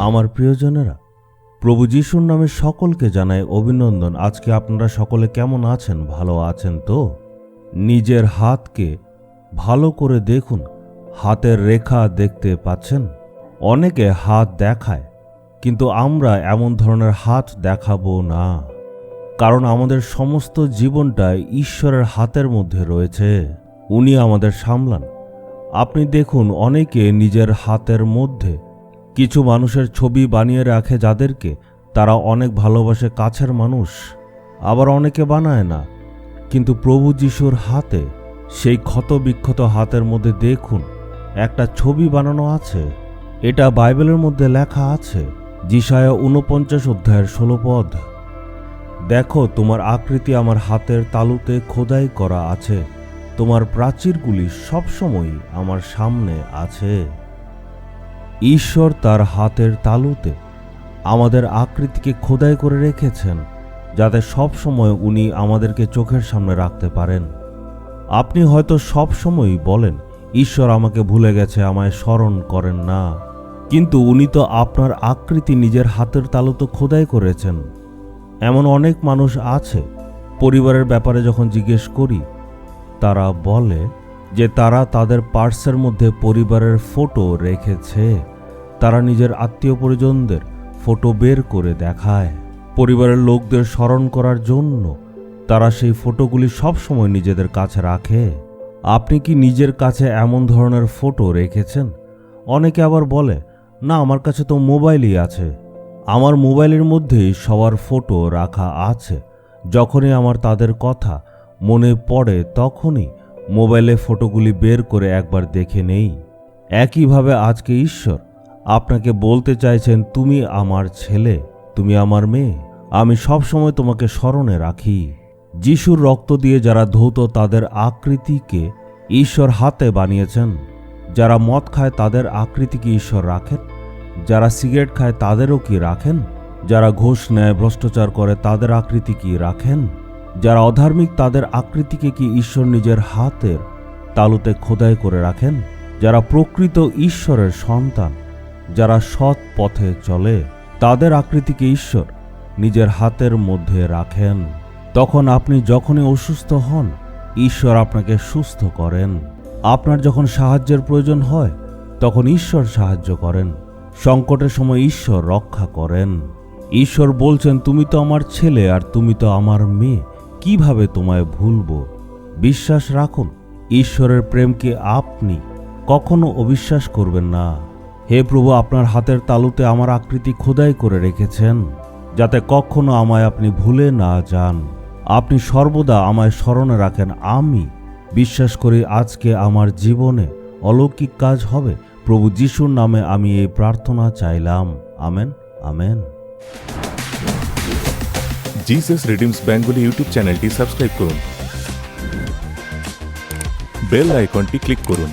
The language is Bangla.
আমার প্রিয়জনেরা, প্রভু যিশুর নামে সকলকে জানাই অভিনন্দন। আজকে আপনারা সকলে কেমন আছেন? ভালো আছেন তো? নিজের হাতকে ভালো করে দেখুন। হাতের রেখা দেখতে পাচ্ছেন? অনেকে হাত দেখায়, কিন্তু আমরা এমন ধরনের হাত দেখাবো না। কারণ আমাদের সমস্ত জীবনটাই ঈশ্বরের হাতের মধ্যে রয়েছে। উনি আমাদের সামলান। আপনি দেখুন, অনেকে নিজের হাতের মধ্যে কিছু মানুষের ছবি বানিয়ে রাখে যাদেরকে তারা অনেক ভালোবাসে কাছের মানুষ, আবার অনেকে বানায় না। কিন্তু প্রভু যিশুর হাতে, সেই ক্ষতবিক্ষত হাতের মধ্যে দেখুন, একটা ছবি বানানো আছে। এটা বাইবেলের মধ্যে লেখা আছে, যিশায়া উনপঞ্চাশ অধ্যায়ের ষোলো পদ। দেখো, তোমার আকৃতি আমার হাতের তালুতে খোদাই করা আছে, তোমার প্রাচীরগুলি সবসময়ই আমার সামনে আছে। ঈশ্বর তার হাতের তালুতে আমাদের আকৃতিকে খোদাই করে রেখেছেন, যাতে সব সময় উনি আমাদেরকে চোখের সামনে রাখতে পারেন। আপনি হয়তো সব সময়ই বলেন, ঈশ্বর আমাকে ভুলে গেছে, আমায় স্মরণ করেন না। কিন্তু উনি তো আপনার আকৃতি নিজের হাতের তালুতে খোদাই করেছেন। এমন অনেক মানুষ আছে, পরিবারের ব্যাপারে যখন জিজ্ঞেস করি, তারা বলে যে তারা তাদের পার্সের মধ্যে পরিবারের ফটো রেখেছে। তারা নিজের আত্মীয় পরিজনদের ফটো বের করে দেখায়। পরিবারের লোকদের স্মরণ করার জন্য তারা সেই ফটোগুলি সবসময় নিজেদের কাছে রাখে। আপনি কি নিজের কাছে এমন ধরনের ফটো রেখেছেন? অনেকে আবার বলে, না, আমার কাছে তো মোবাইলই আছে। আমার মোবাইলের মধ্যেই সবার ফটো রাখা আছে। যখনই আমার তাদের কথা মনে পড়ে, তখনই মোবাইলে ফটোগুলি বের করে একবার দেখে নেই। একইভাবে আজকে ঈশ্বর আপনাকে বলতে চাইছেন, তুমি আমার ছেলে, তুমি আমার মেয়ে। আমি সবসময় তোমাকে স্মরণে রাখি। যিশুর রক্ত দিয়ে যারা ধৌত, তাদের আকৃতিকে ঈশ্বর হাতে বানিয়েছেন। যারা মদ খায়, তাদের আকৃতিকে ঈশ্বর রাখেন। যারা সিগারেট খায়, তাদেরও কি রাখেন? যারা ঘোষ নেয়, ভ্রষ্টাচার করে, তাদের আকৃতি কি রাখেন? যারা অধার্মিক, তাদের আকৃতিকে কি ঈশ্বর নিজের হাতের তালুতে খোদাই করে রাখেন? যারা প্রকৃত ঈশ্বরের সন্তান যারা সৎ পথে চলে, তাদের আকৃতিকে ঈশ্বর নিজের হাতের মধ্যে রাখেন। তখন আপনি যখনই অসুস্থ হন, ঈশ্বর আপনাকে সুস্থ করেন। আপনার যখন সাহায্যের প্রয়োজন হয়, তখন ঈশ্বর সাহায্য করেন। সংকটের সময় ঈশ্বর রক্ষা করেন। ঈশ্বর বলছেন, তুমি তো আমার ছেলে আর তুমি তো আমার মেয়ে, কীভাবে তোমায় ভুলবো? বিশ্বাস রাখুন, ঈশ্বরের প্রেমকে আপনি কখনো অবিশ্বাস করবেন না। হে প্রভু, আপনার হাতের তালুতে আমার আকৃতি খোদাই করে রেখেছেন, যাতে কখনো আমায় আপনি ভুলে না যান। আপনি সর্বদা আমায় স্মরণে রাখেন। আমি বিশ্বাস করি আজকে আমার জীবনে অলৌকিক কাজ হবে। প্রভু যিশুর নামে আমি এই প্রার্থনা চাইলাম। Amen amen. Jesus redeems Bengali YouTube চ্যানেলটি সাবস্ক্রাইব করুন। বেল আইকনটি ক্লিক করুন।